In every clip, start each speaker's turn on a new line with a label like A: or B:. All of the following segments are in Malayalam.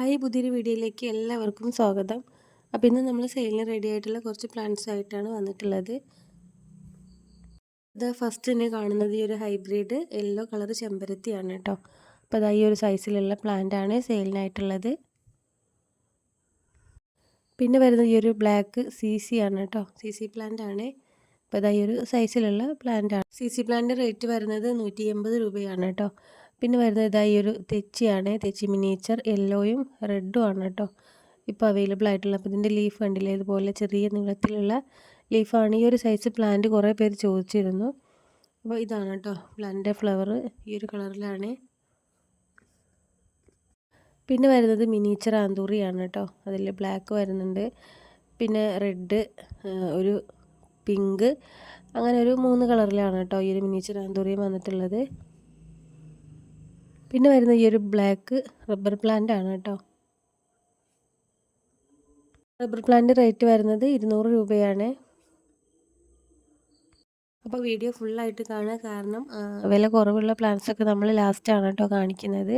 A: ഹായ് പുതിയൊരു വീഡിയോയിലേക്ക് എല്ലാവർക്കും സ്വാഗതം. അപ്പോൾ ഇന്ന് നമ്മൾ സെയിലിന് റെഡി ആയിട്ടുള്ള കുറച്ച് പ്ലാന്റ്സ് ആയിട്ടാണ് വന്നിട്ടുള്ളത്. ഇത് ഫസ്റ്റ് തന്നെ കാണുന്നത് ഈ ഒരു ഹൈബ്രിഡ് യെല്ലോ കളർ ചെമ്പരത്തിയാണ് കേട്ടോ അപ്പോൾ അതാ ഈ ഒരു സൈസിലുള്ള പ്ലാന്റ് ആണ് സെയിലിനായിട്ടുള്ളത് പിന്നെ വരുന്നത് ഈ ഒരു ബ്ലാക്ക് സി സി ആണ് കേട്ടോ സി സി പ്ലാന്റ് ആണ്. അപ്പോൾ അതാ ഈ ഒരു സൈസിലുള്ള പ്ലാന്റ് ആണ്. സി സി പ്ലാന്റ് റേറ്റ് വരുന്നത് നൂറ്റി എൺപത് രൂപയാണ് കേട്ടോ പിന്നെ വരുന്നത് ഈ ഒരു തെച്ചിയാണ്. തെച്ചി മിനിയേച്ചർ യെല്ലോയും റെഡും ആണ് കേട്ടോ ഇപ്പോൾ അവൈലബിൾ ആയിട്ടുള്ള. അപ്പോൾ ഇതിന്റെ ലീഫ് കണ്ടില്ലേ? ഇതുപോലെ ചെറിയ നീളത്തിലുള്ള ലീഫാണ് ഈ ഒരു സൈസ് പ്ലാന്റ് കുറേ പേര് ചോദിച്ചിരുന്നു. അപ്പോൾ ഇതാണ് കേട്ടോ പ്ലാന്റിന്റെ ഫ്ലവർ ഈ ഒരു കളറിലാണ് പിന്നെ വരുന്നത് മിനിയേച്ചർ ആന്തൂറിയാണ് കേട്ടോ അതിൽ ബ്ലാക്ക് വരുന്നുണ്ട്. പിന്നെ റെഡ് ഒരു പിങ്ക് അങ്ങനെ ഒരു മൂന്ന് കളറിലാണ് കേട്ടോ ഈ ഒരു മിനിയേച്ചർ ആന്തൂറിയം വന്നിട്ടുള്ളത്. പിന്നെ വരുന്ന ഈ ഒരു ബ്ലാക്ക് റബ്ബർ പ്ലാന്റ് ആണ് കേട്ടോ. റബ്ബർ പ്ലാന്റ് റേറ്റ് വരുന്നത് ഇരുന്നൂറ് രൂപയാണ്. അപ്പോൾ വീഡിയോ ഫുള്ളായിട്ട് കാണുക. കാരണം വില കുറവുള്ള പ്ലാന്റ്സൊക്കെ നമ്മൾ ലാസ്റ്റാണ് കേട്ടോ കാണിക്കുന്നത്.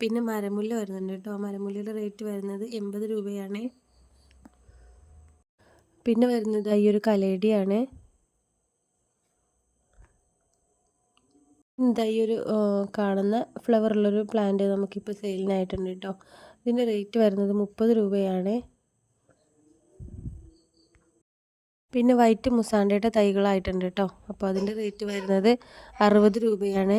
A: പിന്നെ മരമുല്ല വരുന്നുണ്ട് കേട്ടോ. മരമുല്ലയുടെ റേറ്റ് വരുന്നത് എൺപത് രൂപയാണ്. പിന്നെ വരുന്നത് ഈ ഒരു കലേഡിയാണ് ഇതാ ഈ ഒരു കാണുന്ന ഫ്ലവറുള്ളൊരു പ്ലാന്റ് നമുക്കിപ്പോൾ സെയിലിനായിട്ടുണ്ട് കേട്ടോ ഇതിന്റെ റേറ്റ് വരുന്നത് മുപ്പത് രൂപയാണ്. പിന്നെ വൈറ്റ് മുസാണ്ടയുടെ തൈകളായിട്ടുണ്ട് കേട്ടോ അപ്പോൾ അതിന്റെ റേറ്റ് വരുന്നത് അറുപത് രൂപയാണ്.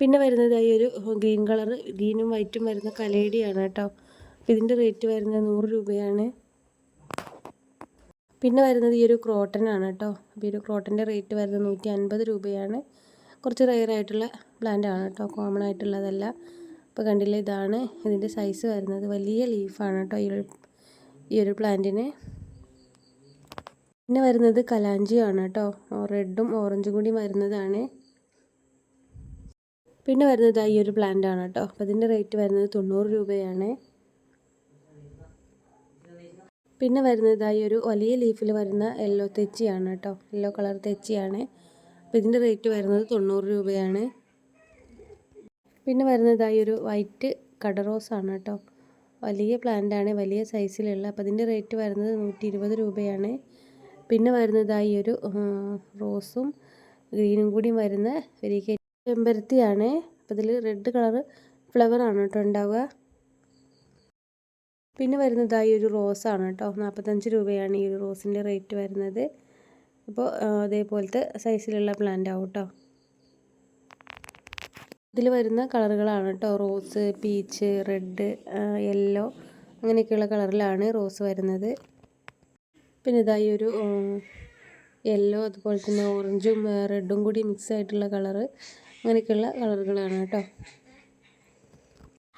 A: പിന്നെ വരുന്നത് ഈ ഒരു ഗ്രീൻ കളർ ഗ്രീനും വൈറ്റും വരുന്ന കലേടിയാണ് കേട്ടോ ഇതിന്റെ റേറ്റ് വരുന്നത് നൂറ് രൂപയാണ്. പിന്നെ വരുന്നത് ഈ ഒരു ക്രോട്ടൻ ആണ് കേട്ടോ. അപ്പോൾ ഈ ഒരു ക്രോട്ടന്റെ റേറ്റ് വരുന്നത് നൂറ്റി അൻപത് രൂപയാണ്. കുറച്ച് റെയർ ആയിട്ടുള്ള പ്ലാന്റ് ആണ് കേട്ടോ. കോമൺ ആയിട്ടുള്ളതല്ല. അപ്പോൾ കണ്ടില്ല ഇതാണ് ഇതിന്റെ സൈസ് വരുന്നത്. വലിയ ലീഫാണ് കേട്ടോ ഈ ഒരു ഈ ഒരു പ്ലാന്റിന് പിന്നെ വരുന്നത് കലാഞ്ചിയാണ് കേട്ടോ. റെഡും ഓറഞ്ചും കൂടി വരുന്നതാണ്. പിന്നെ വരുന്നത് ഈ ഒരു പ്ലാന്റ് ആണ് കേട്ടോ. അപ്പോൾ ഇതിന്റെ റേറ്റ് വരുന്നത് തൊണ്ണൂറ് രൂപയാണ്. പിന്നെ വരുന്നതായി ഒരു വലിയ ലീഫിൽ വരുന്ന യെല്ലോ തെച്ചിയാണ് കേട്ടോ യെല്ലോ കളർ തെച്ചിയാണ്. അപ്പോൾ ഇതിന്റെ റേറ്റ് വരുന്നത് തൊണ്ണൂറ് രൂപയാണ്. പിന്നെ വരുന്നതായി ഒരു വൈറ്റ് കടറോസാണ് കേട്ടോ വലിയ പ്ലാന്റാണ് വലിയ സൈസിലുള്ള അപ്പോൾ അതിന്റെ റേറ്റ് വരുന്നത് നൂറ്റി ഇരുപത് രൂപയാണ്. പിന്നെ വരുന്നതായി ഒരു റോസും ഗ്രീനും കൂടി വരുന്ന വെരിക്ക ചെമ്പരത്തിയാണ്. അപ്പോൾ ഇതിൽ റെഡ് കളർ ഫ്ലവറാണ് കേട്ടോ ഉണ്ടാവുക. പിന്നെ വരുന്നതായി ഒരു റോസാണ് കേട്ടോ. നാൽപ്പത്തഞ്ച് രൂപയാണ് ഈ ഒരു റോസിന്റെ റേറ്റ് വരുന്നത്. അപ്പോൾ അതേപോലത്തെ സൈസിലുള്ള പ്ലാന്റ് ആവും കേട്ടോ. ഇതിൽ വരുന്ന കളറുകളാണ് കേട്ടോ. റോസ് പീച്ച് റെഡ് യെല്ലോ അങ്ങനെയൊക്കെയുള്ള കളറിലാണ് റോസ് വരുന്നത്. പിന്നെ ഇതായി ഒരു യെല്ലോ അതുപോലെ തന്നെ ഓറഞ്ചും റെഡും കൂടി മിക്സ് ആയിട്ടുള്ള കളറ് അങ്ങനെയൊക്കെയുള്ള കളറുകളാണ് കേട്ടോ.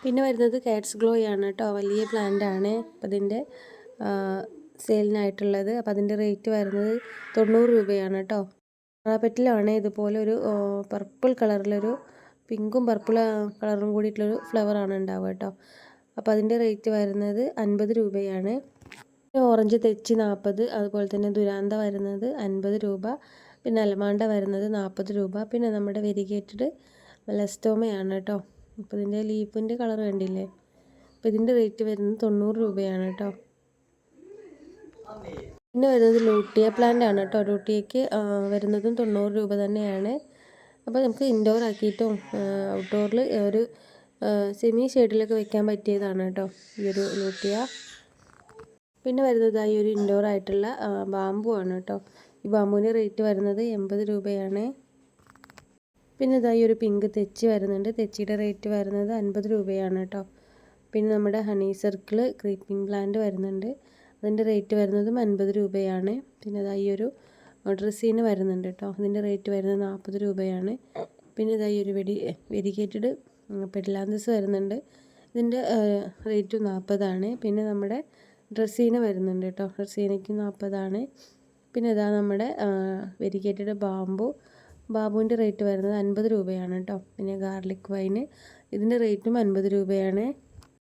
A: പിന്നെ വരുന്നത് കാറ്റ്സ് ഗ്ലോ ആണ് കേട്ടോ. വലിയ പ്ലാന്റ് ആണ്. അപ്പം അതിന്റെ സെയിലിനായിട്ടുള്ളത് അപ്പോൾ അതിന്റെ റേറ്റ് വരുന്നത് തൊണ്ണൂറ് രൂപയാണ് കേട്ടോ. റാപ്പറ്റിലാണ് ഇതുപോലെ ഒരു പർപ്പിൾ കളറിലൊരു പിങ്കും പർപ്പിൾ കളറും കൂടിയിട്ടുള്ളൊരു ഫ്ലവറാണ് ഉണ്ടാവുക കേട്ടോ. അപ്പോൾ അതിന്റെ റേറ്റ് വരുന്നത് അൻപത് രൂപയാണ്. പിന്നെ ഓറഞ്ച് തെച്ചി നാൽപ്പത് അതുപോലെ തന്നെ ദുരാന്ത വരുന്നത് അൻപത് രൂപ. പിന്നെ അലമാണ്ട വരുന്നത് നാൽപ്പത് രൂപ. പിന്നെ നമ്മുടെ വെരിഗേറ്റഡ് മെലസ്റ്റോമയാണ് കേട്ടോ. അപ്പോൾ ഇതിന്റെ ലീഫിന്റെ കളർ കണ്ടില്ലേ? അപ്പോൾ ഇതിന്റെ റേറ്റ് വരുന്നത് തൊണ്ണൂറ് രൂപയാണ് കേട്ടോ പിന്നെ വരുന്നത് ലൂട്ടിയ പ്ലാന്റ് ആണ് കേട്ടോ ലൂട്ടിയയ്ക്ക് വരുന്നതും തൊണ്ണൂറ് രൂപ തന്നെയാണ്. അപ്പോൾ നമുക്ക് ഇൻഡോർ ആക്കിയിട്ടും ഔട്ട്ഡോറിൽ ഒരു സെമി ഷെയ്ഡിലൊക്കെ വെക്കാൻ പറ്റിയതാണ് കേട്ടോ ഈ ഒരു ലൂട്ടിയ. പിന്നെ വരുന്നത് ഈ ഒരു ഇൻഡോർ ആയിട്ടുള്ള ബാമ്പു ആണ് കേട്ടോ ഈ ബാമ്പുവിന്റെ റേറ്റ് വരുന്നത് എൺപത് രൂപയാണ്. പിന്നെ ഇതായി ഒരു പിങ്ക് തെച്ചി വരുന്നുണ്ട്. തെച്ചിയുടെ റേറ്റ് വരുന്നത് അൻപത് രൂപയാണ് കേട്ടോ. പിന്നെ നമ്മുടെ ഹണി സർക്കിൾ ക്രീപ്പിംഗ് പ്ലാന്റ് വരുന്നുണ്ട്. അതിന്റെ റേറ്റ് വരുന്നതും അൻപത് രൂപയാണ്. പിന്നെ ഇതാ ഈ ഒരു ഡ്രസ്സിന് വരുന്നുണ്ട് കേട്ടോ. അതിന്റെ റേറ്റ് വരുന്നത് നാൽപ്പത് രൂപയാണ്. പിന്നെ ഇതാ ഈ ഒരു വെടി വെരിക്കേറ്റഡ് പെഡിലാന്തസ് വരുന്നുണ്ട്. ഇതിന്റെ റേറ്റ് നാൽപ്പതാണ്. പിന്നെ നമ്മുടെ ഡ്രസ്സീന വരുന്നുണ്ട് കേട്ടോ. ഡ്രസ്സീനയ്ക്ക് നാൽപ്പതാണ്. പിന്നെ ഇതാ നമ്മുടെ വെരിക്കേറ്റഡ് ബാമ്പു ബാബുവിന്റെ റേറ്റ് വരുന്നത് അൻപത് രൂപയാണ് കേട്ടോ. പിന്നെ ഗാർലിക് വൈന് ഇതിന്റെ റേറ്റും അൻപത് രൂപയാണ്.